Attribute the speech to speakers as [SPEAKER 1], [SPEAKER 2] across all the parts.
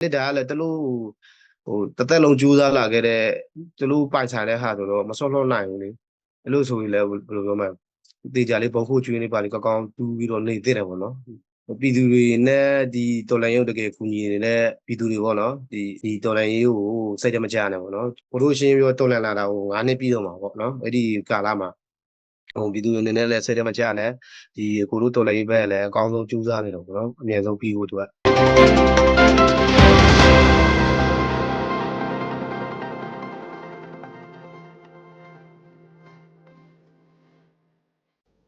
[SPEAKER 1] တစ်တာကလည်းတလို့ဟိုတစ်သက်လုံးကြိုးစားလာခဲ့တဲ့တလို့ပိုင်ဆိုင်တဲ့ဟာဆိုတော့မဆော့လှော့နိုင်ဘူးလေအဲ့လိုဆိုရင်လည်းဘယ်လိုပြောမလဲတေချာလေးဘုံခုကျွေးနေပါလေကောင်းကောင်းတူးပြီးတော့နေသေးတယ်ပေါ့နော်ပြည်သူတွေနဲ့ဒီတော်လန်ရုပ်တကယ်ကူညီနေတဲ့ပြည်သူတွေပေါ့နော်ဒီဒီတော်လန်ရေးကိုစိတ်တမကြနဲ့ပေါ့နော်ဘလို့ရှင်းပြောတော်လန်လာတာကို9နှစ်ပြည့်တော့မှာပေါ့နော်အဲ့ဒီကာလမှာဟိုပြည်သူတွေအနေနဲ့လည်းစိတ်တမကြနဲ့ဒီကိုတို့တော်လန်ရေးဘက်လည်းအကောင်းဆုံးကြိုးစားနေတော့ပေါ့နော်အမြဲဆုံးပြီးဖို့သူက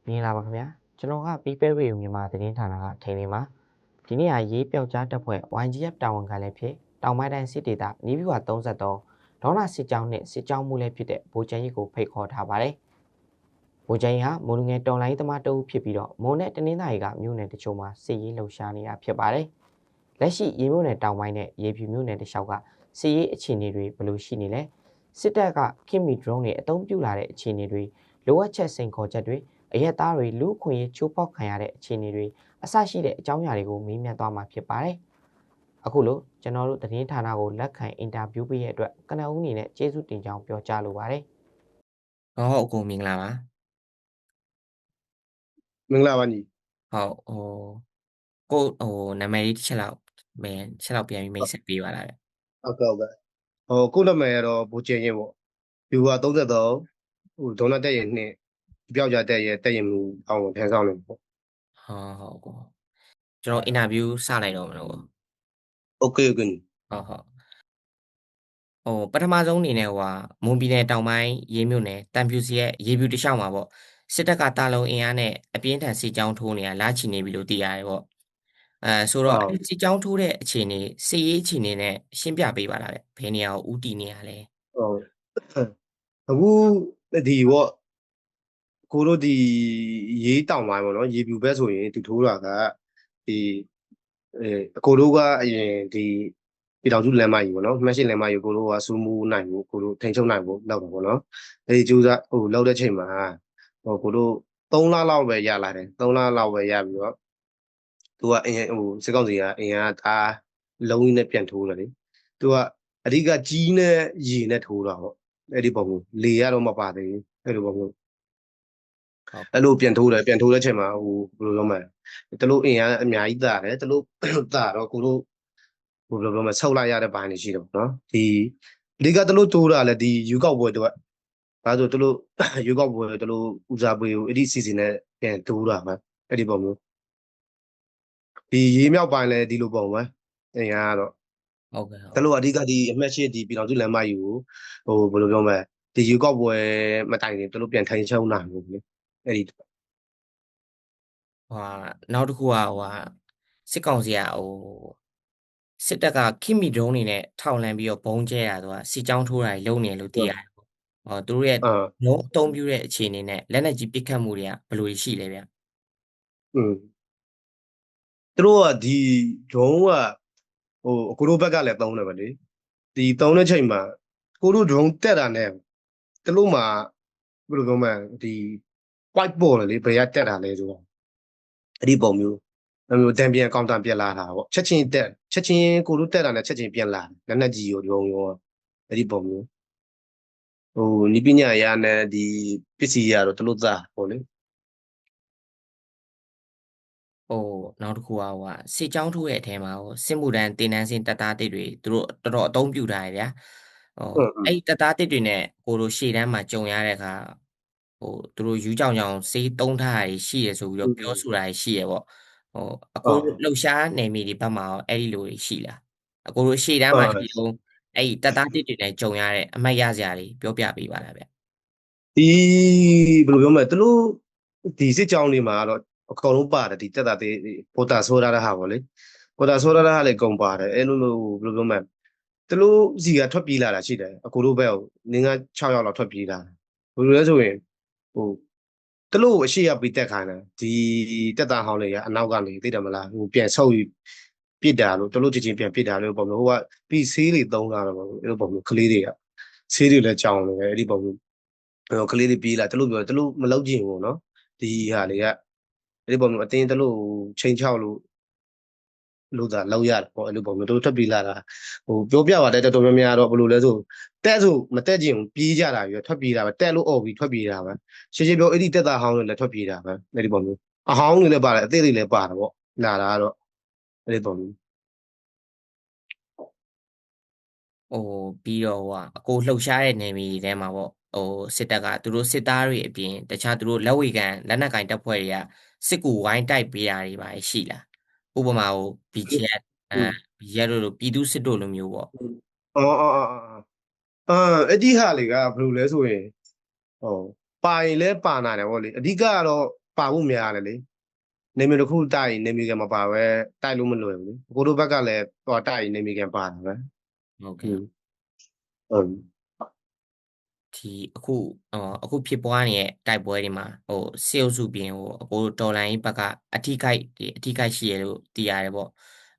[SPEAKER 2] မြင်လာပါခင်ဗျာကျွန်တော်က People Radio မြန်မာသတင်းဌာနကထိန်လေးမှာဒီနေ့ကရေးပြောက်ကြားတပ်ဖွဲ့ YGF တာဝန်ခံလည်းဖြစ်တောင်ပိုင်းတိုင်းစစ်ဒေသနီးပြူဝ33ဒေါနာစစ်ကြောင်းနဲ့စစ်ကြောင်းမှုလည်းဖြစ်တဲ့ဗိုလ်ချန်ကြီးကိုဖိတ်ခေါ်ထားပါတယ်ဗိုလ်ချန်ကြီးဟာမိုးလူငယ်တော်လိုင်းသမားတအုပ်ဖြစ်ပြီးတော့မိုးနဲ့တနင်္သာရီကမြို့နယ်တချို့မှာစစ်ရေးလှုပ်ရှားနေတာဖြစ်ပါတယ်လက်ရှိရေမြို့နယ်တောင်ပိုင်းနဲ့ရေဖြူမြို့နယ်တခြားကစစ်ရေးအခြေအနေတွေဘယ်လိုရှိနေလဲစစ်တပ်ကခင်မီဒရုန်းတွေအသုံးပြုလာတဲ့အခြေအနေတွေလိုအပ်ချက်စိန်ခေါ်ချက်တွေ အရက်သားတွေလူခွင့်ရေးချိုးပေါက်ခံရတဲ့အခြေအနေတွေအဆရှိတဲ့အကြောင်းအရာတွေကိုမေးမြန်းသွားမှာဖြစ်ပါတယ်။အခုလို့ကျွန်တော်တို့သတင်းဌာနကိုလက်ခံအင်တာဗျူးပေးရတဲ့အတွက်ကနဦးအနေနဲ့ကျေးဇူးတင်ကြောင်းပြောကြားလိုပါတယ်။ဟုတ်ဟုတ်အကိုမင်္ဂလာပါ
[SPEAKER 1] မင်္ဂလာပါညီ။
[SPEAKER 2] ဟုတ်ဟိုကိုဟိုနာမည်လေးတစ်ချက်လောက်မင်းချက်လောက်ပြန်ပြီးမိတ်ဆက်ပေးပါလားဗျ
[SPEAKER 1] ဟုတ်ကဲ့ဟုတ်ကဲ့ဟိုခုနမည်ကတော့ဘူကျင်းရင်ပေါ့ဒီက33ဟိုဒေါနာတက်ရင်နှစ် ပြောက်ကြတက်ရဲ့တက်ရင်မူအောင်ထန်ဆောင်နေပေါ့
[SPEAKER 2] ။ဟုတ်ဟုတ်ကိုကျွန်တော်အင်တာဗျူးစလိုက်တော့မလို့
[SPEAKER 1] โอเคโอเค
[SPEAKER 2] ဟုတ်ဟုတ်ဟိုပထမဆုံးအနေနဲ့ဟိုဟာမွန်ပြည်နယ်တောင်ပိုင်းရေးမြို့နယ်တန်ဖြူစီရဲ့ရေဖြူတစ်လျှောက်မှာပေါ့စစ်တပ်ကတာလုံအင်အားနဲ့အပြင်းထန်စစ်ကြောင်းထိုးနေတာလာချီနေပြီလို့သိရတယ်ပေါ့အဲဆိုတော့အဲ့ဒီစစ်ကြောင်းထိုးတဲ့အခြေအနေစစ်ရေးအခြေအနေနဲ့ရှင်းပြပေးပါလားဗျဘယ်နေရာကိုဥတီနေရလဲ
[SPEAKER 1] ဟုတ်အခုဒီပေါ့ ကိုတို့ဒီရေးတောင်ပိုင်းပေါ့နော်ရေပြူဘက်ဆိုရင်သူထိုးတာကဒီအဲကိုတို့ကအရင်ဒီပြည်တော်စုလမ်းမကြီးပေါ့နော်မှတ်ရှိလမ်းမကြီးကိုတို့ကစူးမူနိုင်ဖို့ကိုတို့ထိန်ချုပ်နိုင်ဖို့လောက်တာပေါ့နော်အဲဒီကျူးစားဟိုလောက်တဲ့ချိန်မှာဟိုကိုတို့3လလောက်ပဲရလာတယ်3လလောက်ပဲရပြီးတော့သူကအရင်ဟိုစစ်ကောင်စီကအရင်ကအားလုံးကြီးနဲ့ပြန်ထိုးတယ်လေသူကအဓိကကြီးနဲ့ရေနဲ့ထိုးတာပေါ့အဲ့ဒီပုံကိုလေရတော့မပါသေးဘူးအဲ့လိုပုံကို အဲ့လိုပြန်ထိုးတယ်ပြန်ထိုးတဲ့ချိန်မှာဟိုဘယ်လိုပြောမလဲတလို့အင်အားအများကြီးတာတယ်တလို့တာတော့ကိုတို့ဟိုဘယ်လိုပြောမလဲဆောက်လိုက်ရတဲ့ဘိုင်းတွေရှိတယ်ပေါ့နော်ဒီအဓိကတလို့တိုးတာလည်းဒီယူကောက်ပွဲတော့ဘာလို့တလို့ယူကောက်ပွဲတလို့ဦးစားပေးကိုအဲ့ဒီ season နဲ့ပြန်တိုးတာပဲအဲ့ဒီပုံမျိုးဒီရေးမြောက်ပိုင်းလည်းဒီလိုပုံပဲအင်အားကတော့
[SPEAKER 2] ဟုတ်ကဲ့ဟုတ်
[SPEAKER 1] တလို့အဓိကဒီအမှတ်ရှိဒီပြည်တော်စုလမ်းမကြီးကိုဟိုဘယ်လိုပြောမလဲဒီယူကောက်ပွဲမတိုင်ခင်တလို့ပြန်ထိုင်ချုံနိုင်ဘူးလေ အဲ့ဒီ
[SPEAKER 2] ဟိုဟာနောက်တစ်ခုကဟိုဟာစစ်ကောင်စီကဟိုစစ်တပ်ကခိမီဒရုန်းနေနဲ့ထောက်လန့်ပြီးတော့ဘုံကျဲတာသူကစစ်ကြောင်းထိုးတာတွေလုပ်နေတယ်လို့သိရတယ်ပေါ့ဟောသူတို့ရဲ့
[SPEAKER 1] အာ
[SPEAKER 2] လုံးအသုံးပြုတဲ့အခြေအနေနဲ့လက်နက်ကြီးပစ်ခတ်မှုတွေကဘယ်လိုရှိလဲဗျ
[SPEAKER 1] อืมသူတို့ကဒီ drone ကဟိုအကိုတို့ဘက်ကလည်းသုံးတယ်ဗေလေဒီသုံးတဲ့ချိန်မှာကိုတို့ drone တက်တာနဲ့သူတို့မှာဘယ်လိုပြောမလဲဒီ white ball လေဘယ်ကတက်တာလဲဆိုတော့အဲ့ဒီပုံမျိုးအဲ့မျိုးတံပြန်ကောင်တံပြန်လာတာပေါ့ချက်ချင်းတက်ချက်ချင်းကိုတို့တက်တာနဲ့ချက်ချင်းပြန်လာလက်နက်ကြီးရော drone ရောအဲ့ဒီပုံမျိုးဟိုနိပညာရနဲ့ဒီပစ္စည်းရတော့သူတို့သားပေါ့လေ
[SPEAKER 2] ဟိုနောက်တစ်ခုကဟိုဟာစစ်ကြောင်းထိုးရဲ့အထဲမှာဟိုစစ်မှုတန်းတင်နန်းစင်တပ်သားတစ်တွေသူတို့တော်တော်အသုံးပြုထားရဗျာဟို
[SPEAKER 1] ဟုတ်ဟုတ်
[SPEAKER 2] အဲ့ဒီတပ်သားတစ်တွေနဲ့ကိုတို့ရှေ့တန်းမှာကြုံရတဲ့အခါ ဟိုသူတို့ယူကြောင်ကြောင်စေးတုံးထားတာတွေရှိရဆိုပြီးတော့ပြောဆိုတာတွေရှိရပေါ့ဟိုအကိုတို့လှုပ်ရှားနေမိဒီဘက်မှာရောအဲ့ဒီလိုတွေရှိလားအကိုတို့ရှေ့တန်းမှာရှိတော့အဲ့ဒီတပ်သားတစ်တွေနဲ့ကြုံရတဲ့အမိုက်ရစရာတွေပြောပြပေးပါလားဗျ
[SPEAKER 1] ဒီဘယ်လိုပြောမလဲသူတို့ဒီစစ်ကြောင်းတွေမှာကတော့အကောင်လုံးပါတယ်ဒီတက်တာတေးပိုတာဆိုရတဲ့ဟာပေါ့လေပိုတာဆိုရတဲ့ဟာလည်းကုန်ပါတယ်အဲ့လိုလိုဘယ်လိုပြောမလဲသူတို့စီကထွက်ပြေးလာတာရှိတယ်အကိုတို့ဘက်ကိုငင်းက6ရောက်လောက်ထွက်ပြေးလာတယ်ဘယ်လိုလဲဆိုရင် ဟိုတလို့အရှိရပြီးတက်ခါနေဒီတက်တာဟောင်းလေးကအနောက်ကနေသိတယ်မလားဟိုပြန်ဆုပ်ယူပြစ်တာလို့တလို့ချင်းချင်းပြန်ပြစ်တာလို့ပုံမျိုးဟိုကပြီးဆေးတွေသုံးတာတော့အဲ့လိုပုံမျိုးကလေးတွေကဆေးတွေလည်းကြောင်နေတယ်အဲ့ဒီပုံမျိုးအဲ့တော့ကလေးတွေပြေးလာတလို့ပြောတလို့မလောက်ကြည့်ဘူးနော်ဒီဟာလေးကအဲ့ဒီပုံမျိုးအတင်းတလို့ချိန်ချောက်လို့ လို့သာလောက်ရတယ်ပေါ့အဲ့လိုပုံမျိုးတို့ထွက်ပြေးလာတာဟိုပြောပြပါတယ်တော်တော်များများတော့ဘယ်လိုလဲဆိုတက်ဆိုမတက်ကြင်ဘူးပြေးကြတာပြီးတော့ထွက်ပြေးတာပဲတက်လို့អော်ပြီးထွက်ပြေးတာပဲရှင်းရှင်းပြောအဲ့ဒီတက်တာဟောင်းတွေလည်းထွက်ပြေးတာပဲအဲ့ဒီပုံမျိုးအဟောင်းတွေလည်းပါတယ်အသေးတွေလည်းပါတယ်ပေါ့လာတာကတော့အဲ့ဒီပုံမျိုး
[SPEAKER 2] ဟိုပြီးတော့ဟိုကအကိုလှုပ်ရှားတဲ့နေမီတွေထဲမှာပေါ့ဟိုစစ်တပ်ကသူတို့စစ်သားတွေအပြင်တခြားသူတို့လက်ဝေကန်လက်နက်ကင်တပ်ဖွဲ့တွေကစစ်ကူဝိုင်းတိုက်ပေးတာတွေပါရှိလား ဥပမာဟို BGF အဲ BGF တို့လိုပြည်သူစစ်တို့လိုမျိုးပေါ့
[SPEAKER 1] အော်အော်အော်အော်အာအဲ့ဒီဟာလေကဘယ်လိုလဲဆိုရင်ဟိုပါရင်လဲပါနာတယ်ဗောလေအဓိကကတော့ပါဖို့များတယ်လေနေမီတစ်ခုတိုက်ရင်နေမီကမပါပဲတိုက်လို့မလွယ်ဘူးလေကိုတို့ဘက်ကလည်းဟောတိုက်ရင်နေမီကပါတယ်ပဲ
[SPEAKER 2] ဟုတ်
[SPEAKER 1] อื
[SPEAKER 2] ကဲ့
[SPEAKER 1] มဟုတ်
[SPEAKER 2] ဒီအခုဟိုအခုဖြစ်ပွားနေတဲ့တိုက်ပွဲတွေမှာဟိုစေအုပ်စုပြင်ဟိုအကိုတော်လိုင်းဘက်ကအထိခိုက်ဒီအထိခိုက်ရှိရလို့သိရတယ်ပေါ့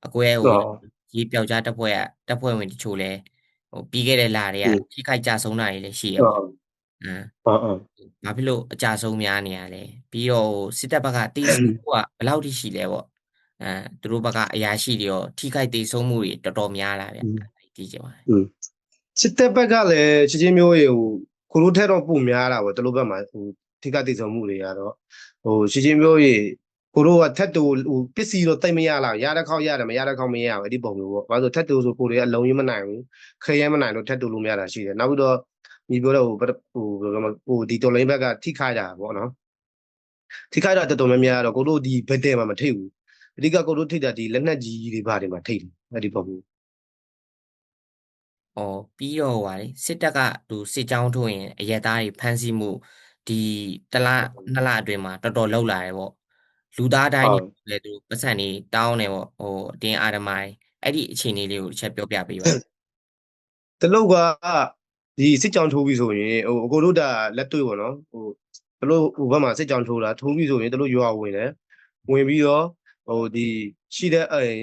[SPEAKER 2] အကိုရဲ့ဟို
[SPEAKER 1] တော့
[SPEAKER 2] ရေးပြောက်ကြားတပ်ဖွဲ့ကတပ်ဖွဲ့ဝင်တချို့လဲဟိုပြီးခဲ့တဲ့လတွေက
[SPEAKER 1] อืม
[SPEAKER 2] ထိခိုက်ကြဆုံးတာတွေလည်းရှိရ
[SPEAKER 1] တော့
[SPEAKER 2] ပေါ့အမ်
[SPEAKER 1] ဟုတ်ဟုတ်
[SPEAKER 2] ဘာဖြစ်လို့အကြဆုံးများနေရလဲပြီးတော့ဟိုစစ်တပ်ဘက်ကတေးဆုံးမှုကဘယ်လောက်ထိရှိလဲပေါ့အဲသူတို့ဘက်ကအရာရှိတွေရောထိခိုက်တေးဆုံးမှုတွေတော်တော်များလာဗျအဲ့ဒီကြပါ
[SPEAKER 1] စစ်တပ်ဘက်ကလည်းချင်းချင်းမျိုးရေဟိုကိုလိုထက်တော့ပုံများတာပေါ့တလို့ဘက်မှာဟိုထိကတိဆုံမှုတွေကတော့ဟိုချင်းချင်းမျိုးရေကိုတို့ကထက်တူဟိုပစ္စည်းတော့တိတ်မရလားရတဲ့ခေါက်ရတယ်မရတဲ့ခေါက်မရဘူးအဲ့ဒီပုံမျိုးပေါ့ဘာလို့ထက်တူဆိုကိုတွေကအလုံးရင်းမနိုင်ဘူးခရဲမနိုင်လို့ထက်တူလို့မရတာရှိတယ်နောက်ပြီးတော့ညီပြောတော့ဟိုဟိုဘယ်လိုလဲဟိုဒီတော်လိုင်းဘက်ကထိခိုက်တာပေါ့နော်ထိခိုက်တာတော်တော်များများတော့ကိုတို့ဒီဘက်တဲမှာမထိဘူးအဓိကကိုတို့ထိတာဒီလက်နက်ကြီးတွေဘာတွေမှာထိတယ်အဲ့ဒီပုံမျိုး။
[SPEAKER 2] အော်ပြီးတော့ဟွာလေစစ်တပ်ကသူစစ်ကြောင်းထိုးရင်အရက်သားတွေဖမ်းဆီးမှုဒီတစ်လနှစ်လအတွင်းမှာတော်တော်လောက်လာတယ်ပေါ့။လူသားတိုင်း
[SPEAKER 1] ဟုတ်
[SPEAKER 2] တွေလည်းသူပတ်စံနေတောင်းတယ်ပေါ့ဟိုအတင်းအာရမိုင်းအဲ့ဒီအခြေအနေလေးကိုတစ်ချက်ပြောပြပေးပါ
[SPEAKER 1] တလုတ်ကဒီစစ်ကြောင်ထိုးပြီဆိုရင်ဟိုအကိုတို့ဒါလက်တွေ့ပေါ့နော်ဟိုတလုတ်ဟိုဘက်မှာစစ်ကြောင်ထိုးတာထိုးပြီဆိုရင်တလုတ်ရွာဝင်တယ်ဝင်ပြီးတော့ဟိုဒီရှိတဲ့အိမ်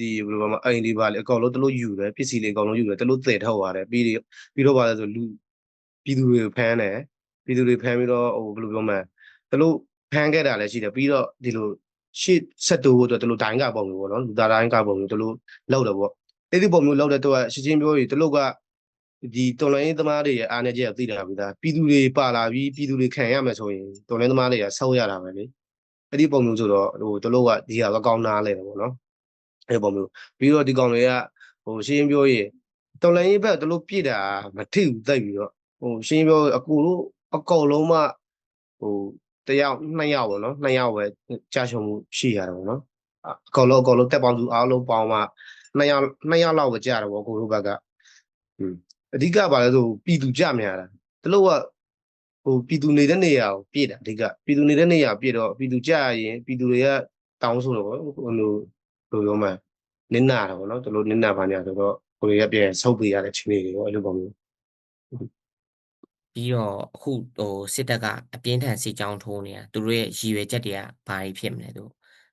[SPEAKER 1] ဒီဘယ်လိုမှအိမ်ဒီပါလေအကောင်လုံးတလုတ်ယူတယ်ပစ္စည်းလေးအကောင်လုံးယူတယ်တလုတ်တည်ထုတ်ရတယ်ပြီးတော့ပြီးတော့ပါလဲဆိုလူပြည်သူတွေဖမ်းတယ်ပြည်သူတွေဖမ်းပြီးတော့ဟိုဘယ်လိုပြောမလဲတလုတ်ဖမ်းခဲ့တာလည်းရှိတယ်ပြီးတော့ဒီလိုရှစ်ဆက်တူဖို့အတွက်တလုတ်တိုင်းကပုံမျိုးပေါ့နော်လူသားတိုင်းကပုံမျိုးတလုတ်လောက်တယ်ပေါ့အဲ့ဒီပုံမျိုးလောက်တဲ့တော့ရှင်းရှင်းပြောရင်တလုတ်ကဒီတော်လိုင်းသမားတွေရဲ့အားနည်းချက်ကိုသိတာပြီသားပြည်သူတွေပါလာပြီးပြည်သူတွေခံရမယ်ဆိုရင်တော်လိုင်းသမားတွေကဆောက်ရတာပဲလေအဲ့ဒီပုံမျိုးဆိုတော့ဟိုတို့ကဒီဟာကကောင်းနာလဲတယ်ပေါ့နော် အဲ့ဒီပုံမျိုးပြီးတော့ဒီကောင်တွေကဟိုရှင်းရှင်းပြောရင်တော်လိုင်းဘက်တို့ပြည့်တာမထိဘူးတိုက်ပြီးတော့ဟိုရှင်းရှင်းပြောအကူတို့အကောင်လုံးမှဟိုတယောက်နှစ်ယောက်ပေါ့နော်နှစ်ယောက်ပဲကြာရှုံမှုရှိရတယ်ပေါ့နော်အကောင်လုံးအကောင်လုံးတက်ပေါင်းသူအားလုံးပေါင်းမှနှစ်ယောက်နှစ်ယောက်လောက်ပဲကြာတယ်ပေါ့ကိုတို့ဘက်ကอืมအဓိကပါလဲဆိုပြည်သူကြများတာတလို့ကဟိုပြည်သူနေတဲ့နေရာကိုပြည့်တာအဓိကပြည်သူနေတဲ့နေရာပြည့်တော့ပြည်သူကြရင်ပြည်သူတွေကတောင်းဆိုတော့ဗောဟိုလို လိုပြောမှနင်းနာတာဗောနော်တလို့နင်းနာပါညာဆိုတော့ကိုတွေကပြန်ဆုတ်ပေးရတဲ့ချင်းလေးတွေဗောအဲ့လိုပုံမျိုး
[SPEAKER 2] ပြီးတော့အခုဟိုစစ်တပ်ကအပြင်းထန်စစ်ကြောင်းထိုးနေတာသူတို့ရဲ့ရည်ရွယ်ချက်တွေကဘာတွေဖြစ်မလဲသူ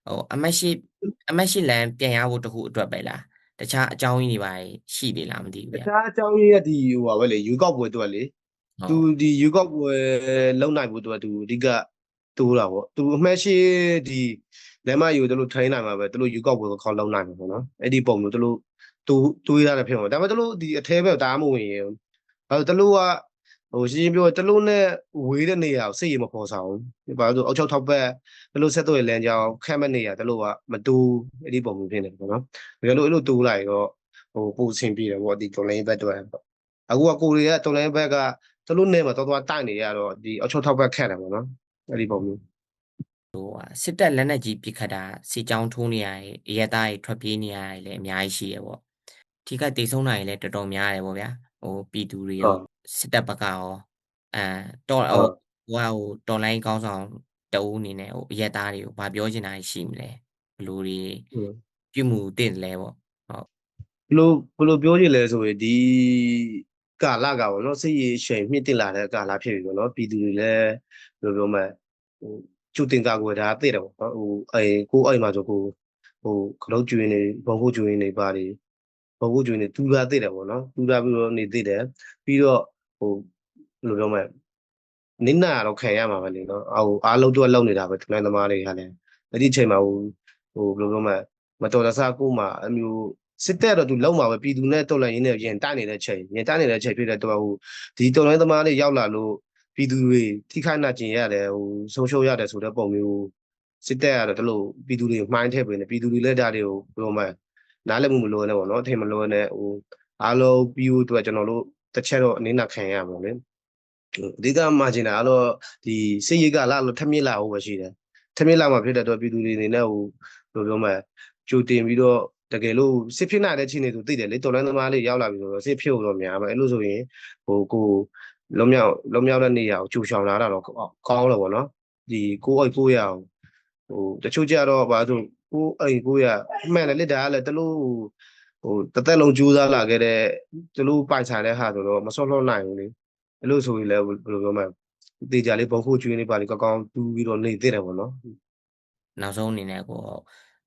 [SPEAKER 2] ဟိုအမတ်ရှိအမတ်ရှိလန်ပြန်ရဖို့တခုအတွက်ပဲလားတခြားအကြောင်းရင်းတွေပါရှိသေးလားမသိ
[SPEAKER 1] တ
[SPEAKER 2] ဘူးဗျာ
[SPEAKER 1] ခြားအကြောင်းရင်းကဒီဟိုပါပဲလေယူကောက်ပွဲအတွက်လေ
[SPEAKER 2] ဟုတ်
[SPEAKER 1] သူဒီယူကောက်ပွဲလုံနိုင်ဖို့အတွက်သူအဓိကတိုးတာဗောသူအမှတ်ရှိဒီ လက်မယူသူတို့ train နိုင်မှာပဲသူတို့ယူကောက်ပွဲကိုခေါ်လုံနိုင်မှာပေါ့နော်အဲ့ဒီပုံမျိုးသူတို့တူတွေးရတဲ့ဖြစ်မှာဒါပေမဲ့သူတို့ဒီအထဲဘက်ဒါမှမဝင်ရင်ဘာလို့သူတို့ကဟိုရှင်းရှင်းပြောသူတို့နဲ့ဝေးတဲ့နေရာကိုစိတ်ရမပေါ်ဆောင်ဘူးဘာလို့ဆိုအောက်ချောက်ထောက်ဘက်သူတို့ဆက်သွယ်လမ်းကြောင်းခက်မဲ့နေရသူတို့ကမတူအဲ့ဒီပုံမျိုးဖြစ်နေတယ်ပေါ့နော်တကယ်လို့အဲ့လိုတူလိုက်တော့ဟိုပို့ဆင်ပြေတယ်ပေါ့ဒီတော်လိုင်းဘက်တော့ပေါ့အခုကကိုတွေကတော်လိုင်းဘက်ကသူတို့နဲ့မှာတော်တော်တိုက်နေရတော့ဒီအောက်ချောက်ထောက်ဘက်ခက်တယ်ပေါ့နော်အဲ့ဒီပုံမျိုး
[SPEAKER 2] ဟိုဟာစစ်တပ်လက်နက်ကြီးပစ်ခတ်တာစစ်ကြောင်းထိုးနေရတယ်အရက်သားတွေထွက်ပြေးနေရတယ်လည်းအများကြီးရှိရပေါ့ထိခိုက်ဒေဆုံးနိုင်လည်းတော်တော်များတယ်ပေါ့ဗျာဟိုပြည်သူတွေရောစစ်တပ်ဘက်ကရောအဲတော်ဟိုဟိုဟာဟိုတော်လိုင်းကောင်းဆောင်တအူးအနေနဲ့ဟိုအရက်သားတွေကိုဘာပြောချင်တာရှိမလဲဘလူတွေ
[SPEAKER 1] อืม
[SPEAKER 2] ပြုမှုတင်တယ်လဲပေါ့
[SPEAKER 1] ဘယ်လိုဘယ်လိုပြောကြလဲဆိုရင်ဒီကာလကပေါ့နော်စိတ်ရည်ရှိန်မြင့်တင်လာတဲ့ကာလဖြစ်ပြီပေါ့နော်ပြည်သူတွေလည်းဘယ်လိုပြောမလဲဟို ကျူတင်ကာကွယ်တာသိတယ်ပေါ့နော်ဟိုအဲကိုအိမ်မှာဆိုကိုဟိုခလုတ်ကျွင်းနေဘုံဖို့ကျွင်းနေပါတယ်ဘုံဖို့ကျွင်းနေတူတာသိတယ်ပေါ့နော်တူတာပြီးတော့နေသိတယ်ပြီးတော့ဟိုဘယ်လိုပြောမလဲနင်းနာတော့ခံရမှာပဲလေနော်ဟိုအားလုံးတော့လုံနေတာပဲထလိုင်းသမားတွေကလည်းအဲ့ဒီအချိန်မှာဟိုဟိုဘယ်လိုပြောမလဲမတော်တဆကိုမှအမျိုးစစ်တပ်တော့သူလုံးမှာပဲပြည်သူနဲ့တော်လှန်ရေးနဲ့ရင်တိုက်နေတဲ့ချိန်ရင်တိုက်နေတဲ့ချိန်ဖြစ်တဲ့တော့ဟိုဒီတော်လှန်ရေးသမားတွေရောက်လာလို့ ပြည်သူတွေထိခိုက်နှက်ကျင်ရတယ်ဟိုဆုံးရှုံးရတယ်ဆိုတဲ့ပုံမျိုးစစ်တပ်ကတော့ဒီလိုပြည်သူတွေမှိုင်းထည့်ပေးနေပြည်သူတွေလည်းဒါတွေကိုဘယ်လိုမှနားလည်မှုမလိုနဲ့ပေါ့နော်အထင်မလိုနဲ့ဟိုအားလုံးပြီးဖို့အတွက်ကျွန်တော်တို့တစ်ချက်တော့အနေနဲ့ခံရမှာလေအဓိကမှကျင်တာကတော့ဒီစစ်ရေးကလာလို့ထမြင့်လာဖို့ပဲရှိတယ်ထမြင့်လာမှာဖြစ်တဲ့အတွက်ပြည်သူတွေအနေနဲ့ဟိုဘယ်လိုပြောမလဲကြိုတင်ပြီးတော့တကယ်လို့စစ်ဖြစ်နိုင်တဲ့ချင်းတွေဆိုသိတယ်လေတော်လိုင်းသမားလေးရောက်လာပြီဆိုတော့စစ်ဖြစ်ဖို့တော့များမယ်အဲ့လိုဆိုရင်ဟိုကို လုံးမြောက်လုံးမြောက်တဲ့နေရာကိုကြိုရှောင်လာတာတော့ကောင်းတယ်ပေါ့နော်ဒီကိုအိတ်ကိုရအောင်ဟိုတချို့ကြတော့ဘာလို့ကိုအိတ်ကိုရမှန်တယ်လက်တာကလည်းတလို့ဟိုတသက်လုံးကြိုးစားလာခဲ့တဲ့တလို့ပိုက်ဆိုင်တဲ့ဟာဆိုတော့မစော့လှော့နိုင်ဘူးလေအဲ့လိုဆိုရင်လည်းဘယ်လိုပြောမလဲတေချာလေးဘုံခိုးကျွေးနေပါလေကောင်းကောင်းတူးပြီးတော့နေသေးတယ်ပေါ့နော်
[SPEAKER 2] နောက်ဆုံးအနေနဲ့ကို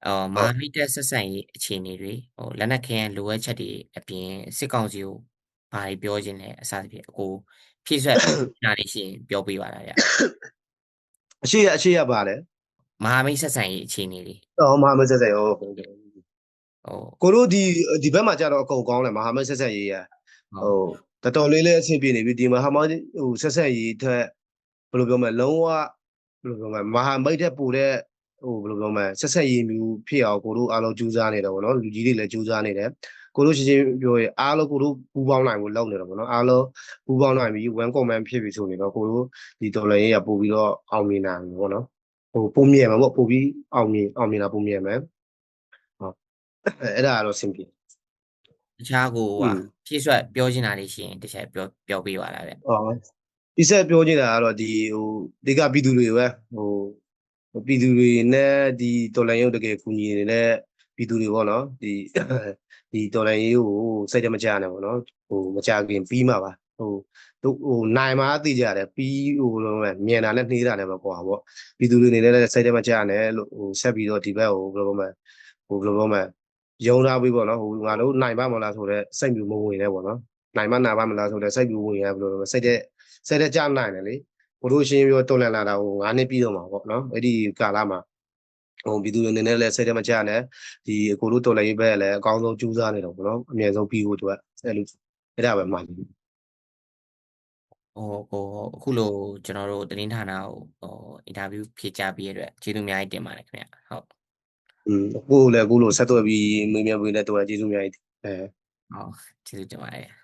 [SPEAKER 2] အော်မဟာမိတ်တဲ့ဆက်ဆံရေးအခြေအနေတွေဟိုလက်နက်ခဲယမ်းလိုအပ်ချက်တွေအပြင်စစ်ကောင်စီကိုဘာတွေပြောခြင်းလဲအစသဖြင့်အကို ဖြည့်ဆွက်နားလေးရှိရင်ပြောပြပါလားဗျ
[SPEAKER 1] အရှိရအရှိရပါတယ်
[SPEAKER 2] မဟာမိတ်ဆက်ဆံရေးအခြေအနေတွေ
[SPEAKER 1] ဟောမဟာမဆက်ဆက်ဟုတ်ဟုတ်ကဲ့
[SPEAKER 2] ဟို
[SPEAKER 1] ကိုတို့ဒီဒီဘက်မှာကြတော့အကုန်ကောင်းတယ်မဟာမဆက်ဆက်ရေးရဟိုတော်တော်လေးလေးအဆင်ပြေနေပြီဒီမဟာမဟိုဆက်ဆက်ရေးထက်ဘယ်လိုပြောမလဲလုံးဝဘယ်လိုပြောမလဲမဟာမိတ်တဲ့ပိုတဲ့ဟိုဘယ်လိုပြောမလဲဆက်ဆက်ရေးမျိုးဖြစ်အောင်ကိုတို့အားလုံးကြိုးစားနေတယ်ပေါ့နော်လူကြီးတွေလည်းကြိုးစားနေတယ် ကိုတို့ရှိရှိပြောရအားလုံးကိုတို့ပူးပေါင်းနိုင်ဖို့လုပ်နေတော့ဗောနော်အားလုံးပူးပေါင်းနိုင်ပြီး one command ဖြစ်ပြီဆိုရင်တော့ကိုတို့ဒီဒေါ်လာရေးကပို့ပြီးတော့အောင်မြင်နိုင်ဗောနော်ဟိုပုံမြင်မှာပေါ့ပို့ပြီးအောင်မြင်အောင်မြင်တာပုံမြင်မယ်ဟုတ်အဲ့ဒါကတော့ simple
[SPEAKER 2] တခြားကိုဟာဖြည့်ဆွက်ပြောချင်တာလေးရှိရင်တစ်ချက်ပြောပြောပေးပါလားဗျ
[SPEAKER 1] ဟုတ်ဒီဆက်ပြောချင်တာကတော့ဒီဟိုဒီကပြည်သူတွေပဲဟိုပြည်သူတွေနဲ့ဒီတော်လိုင်းရုပ်တကယ်ကူညီနေတဲ့ပြည်သူတွေပေါ့နော်ဒီ ဒီတော်လိုင်းရေးကိုစိတ်တမကြနဲ့ပေါ့နော်ဟိုမကြခင်ပြီးမှာပါဟိုသူဟိုနိုင်မှာသိကြတယ်ပြီးဟိုလိုပဲမြင်တာနဲ့နှေးတာနဲ့ပဲကွာပေါ့ပြည်သူတွေအနေနဲ့လည်းစိတ်တမကြနဲ့လို့ဟိုဆက်ပြီးတော့ဒီဘက်ဟိုဘယ်လိုပြောမလဲဟိုဘယ်လိုပြောမလဲယုံထားပြီးပေါ့နော်ဟိုငါတို့နိုင်ပါမလားဆိုတော့စိတ်မျိုးမဝင်နဲ့ပေါ့နော်နိုင်မနာပါမလားဆိုတော့စိတ်ပြဝင်ရဘယ်လိုလဲစိတ်တဲ့စိတ်တဲ့ကြနိုင်တယ်လေဘို့လို့ရှင်းပြောတော်လန်လာတာဟို9နှစ်ပြည့်တော့မှာပေါ့နော်အဲ့ဒီကာလမှာ ဟိုပြည်သူတွေအနေနဲ့လည်းစိတ်တဲ့မကြနဲ့ဒီအကိုတို့တော်လန်ရေးဘက်လည်းအကောင်းဆုံးကြိုးစားနေတော့ပေါ့နော်အမြဲဆုံးပြီးဖို့အတွက်အဲ့လိုအဲ့ဒါပဲမှန်တယ်
[SPEAKER 2] ဟိုကိုအခုလိုကျွန်တော်တို့သတင်းဌာနကိုဟိုအင်တာဗျူးဖြေကြားပေးရတဲ့အတွက်ကျေးဇူးအများကြီးတင်ပါတယ်ခင်ဗျဟုတ်
[SPEAKER 1] อืมအခုလည်းအခုလိုဆက်သွယ်ပြီးမေးမြန်းပေးတဲ့တော်ကျေးဇူးများကြီးအဲ
[SPEAKER 2] ဟုတ်ကျေးဇူးတင်ပါတယ်